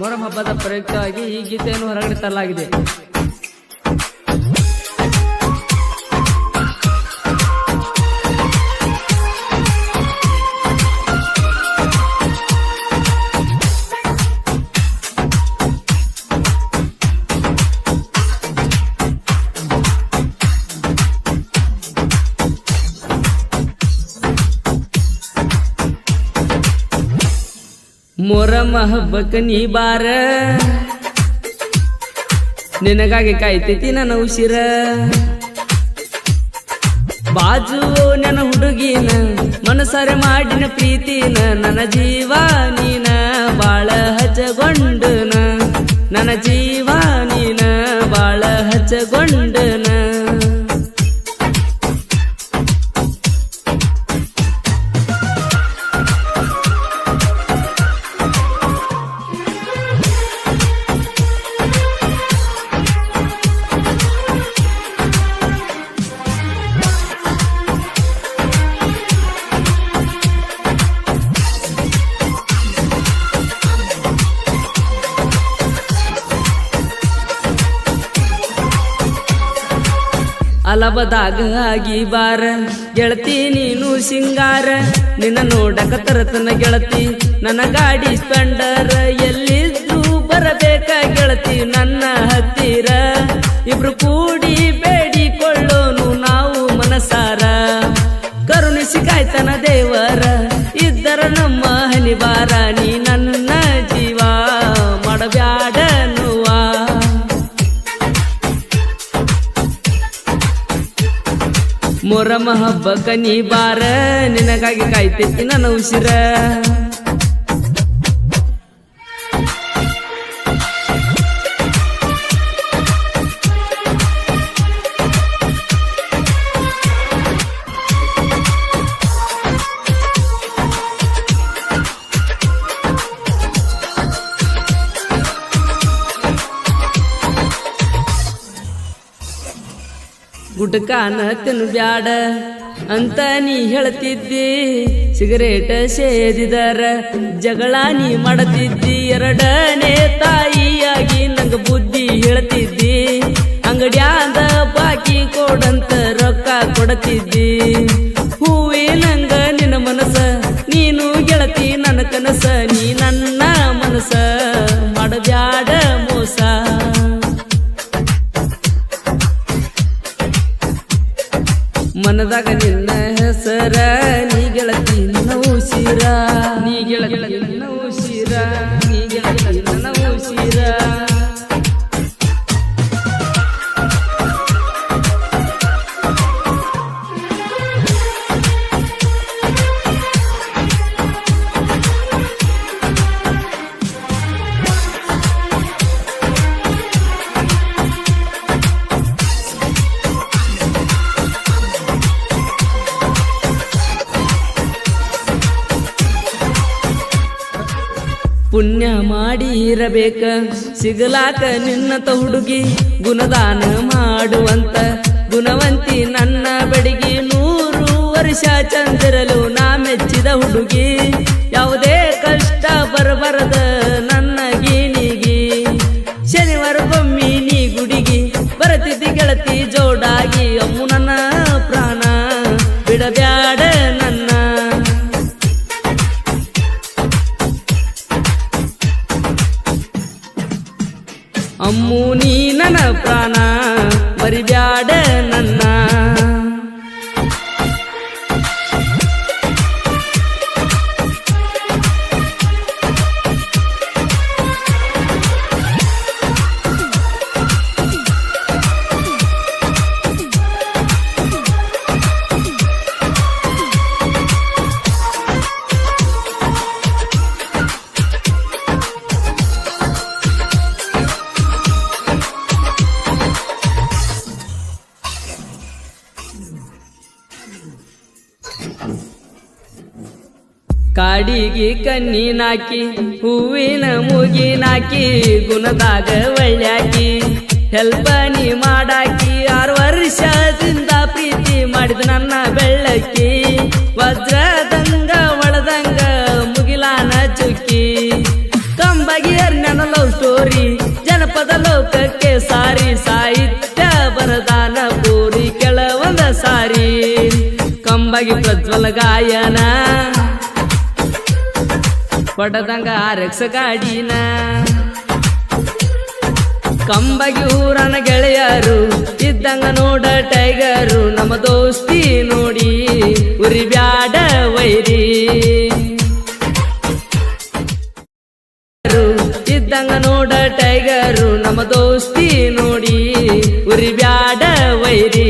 ಮೊಹರಂ ಹಬ್ಬದ ಪ್ರಯುಕ್ತವಾಗಿ ಈ ಗೀತೆಯನ್ನು ಹೊರಗಡೆ ತರಲಾಗಿದೆ. ಮೊರಮ ಹಬ್ಬಕ್ಕ ನೀ ಬಾರ. ನಿನಗಾಗಿ ಕಾಯ್ತೈತಿ ನನ್ನ ಉಸಿರ. ಬಾಜು ನನ್ನ ಹುಡುಗಿನ, ಮನಸಾರೆ ಮಾಡಿನ ಪ್ರೀತಿನ, ನನ್ನ ಜೀವ ನೀನ ಬಾಳ ಹಚ್ಚಗೊಂಡನ ನನ್ನ ಜೀವ ಅಲಬದಾಗ ಆಗಿ ಬಾರ. ಗೆಳತಿ ನೀನು ಸಿಂಗಾರ, ನಿನ್ನ ನೋಡಕ ತರತನ ಗೆಳತಿ. ನನ್ನ ಗಾಡಿ ಸ್ಪೆಂಡರ್ ಎಲ್ಲಿದ್ದು ಬರಬೇಕ ಗೆಳತಿ ನನ್ನ ಹತ್ತಿರ. ಇಬ್ರು ಕೂಡಿ ಬೇಡಿಕೊಳ್ಳೋನು ನಾವು ಮನಸಾರ. ಕರುಣಿಸಿ ಕಾಯ್ತನ ದೇವರ, ಇದ್ದರ ನಮ್ಮ ಹನಿಬಾರ ಮೊರಮ ಹಬ್ಬಕ್ಕ ನೀ ಬಾರ ನಿನಗಾಗಿ ಕಾಯ್ತೈತಿ ನನ್ನ ಉಸಿರ. ಗುಟ್ಕಾನ ತಿನ್ನು ಬ್ಯಾಡ ಅಂತ ನೀ ಹೇಳ್ತಿದ್ದಿ. ಸಿಗರೇಟ್ ಸೇದಿದರ ಜಗಳ ನೀ ಮಾಡತಿದ್ದಿ. ಎರಡನೇ ತಾಯಿಯಾಗಿ ನಂಗ ಬುದ್ಧಿ ಹೇಳ್ತಿದ್ದಿ. ಅಂಗಡಿಯಾದ ಬಾಕಿ ಕೊಡಂತ ರೊಕ್ಕ ಕೊಡತಿದ್ದಿ. ಹೂವಿನಂಗ ನಿನ್ನ ಮನಸ, ನೀನು ಗೆಳತಿ ನನ್ನ ಕನಸ, ನೀ ನನ್ನ ಮನಸ. ಮಾಡಬ್ಯಾಡ ಮನದಾಗ ನಿನ್ನ ಹೆಸರ ನೀ ಗೆಳತಿ ನನ್ನ ನೀ ಗೆಳತಿ ನನ್ನ ಪುಣ್ಯ ಮಾಡಿ ಇರಬೇಕ ಸಿಗಲಾಕ ನಿನ್ನತ ಹುಡುಗಿ ಗುಣದಾನ ಮಾಡುವಂತ. ಗುಣವಂತಿ ನನ್ನ ಬಡಿಗೆ ನೂರು ವರ್ಷ ಚಂದಿರಲು ನಾ ಮೆಚ್ಚಿದ ಹುಡುಗಿ. ಯಾವುದೇ ಕಷ್ಟ ಬರಬರದ ನನ್ನ ಗೀಣಿಗಿ. ಶನಿವಾರಕ್ಕೊಮ್ಮಿ ನೀ ಗುಡಿಗಿ. ಬರತಿದ್ದಿ ಗೆಳತಿ ಜೋಡಾಗಿ ಅಮ್ಮು ಅಮ್ಮು ನೀ ನನ್ನ ಪ್ರಾಣ ಬರಿಬ್ಯಾಡ ನನ್ನ. ಕಾಡಿಗೆ ಕಣ್ಣಿನಾಕಿ ಹೂವಿನ ಮೂಗಿನಾಕಿ ಗುಣದಾಗ ಒಳ್ಳ್ಯಾಕಿ ಹೆಲ್ಪನಿ ಮಾಡಾಕಿ, ಆರು ವರ್ಷದಿಂದ ಬೆಳಕಿ ವಜ್ರದಂಗ ಒಳದಂಗ ಮುಗಿಲಾನ ಚುಕ್ಕಿ. ಕಂಬಗಿ ನನ್ನ ಲವ್ ಸ್ಟೋರಿ ಜನಪದ ಲೋಕಕ್ಕೆ ಸಾರಿ, ಸಾಹಿತ್ಯ ಬರದಾನ ಪೂರಿ ಕೆಲವೊಂದ ಸಾರಿ. ಕಂಬಗಿ ಪ್ರಜ್ವಲ ಗಾಯನ ಪಡದಂಗ ರಕ್ಷ ಗಾಡಿನ ಕಂಬಗಿ ಊರನ ಗೆಳೆಯರು, ಇದ್ದಂಗ ನೋಡ ಟೈಗರು, ನಮ್ಮ ದೋಸ್ತಿ ನೋಡಿ ಉರಿ ಬ್ಯಾಡ ವೈರಿ. ಇದ್ದಂಗ ನೋಡ ಟೈಗರು, ನಮ್ಮ ದೋಸ್ತಿ ನೋಡಿ ಉರಿ ಬ್ಯಾಡ ವೈರಿ.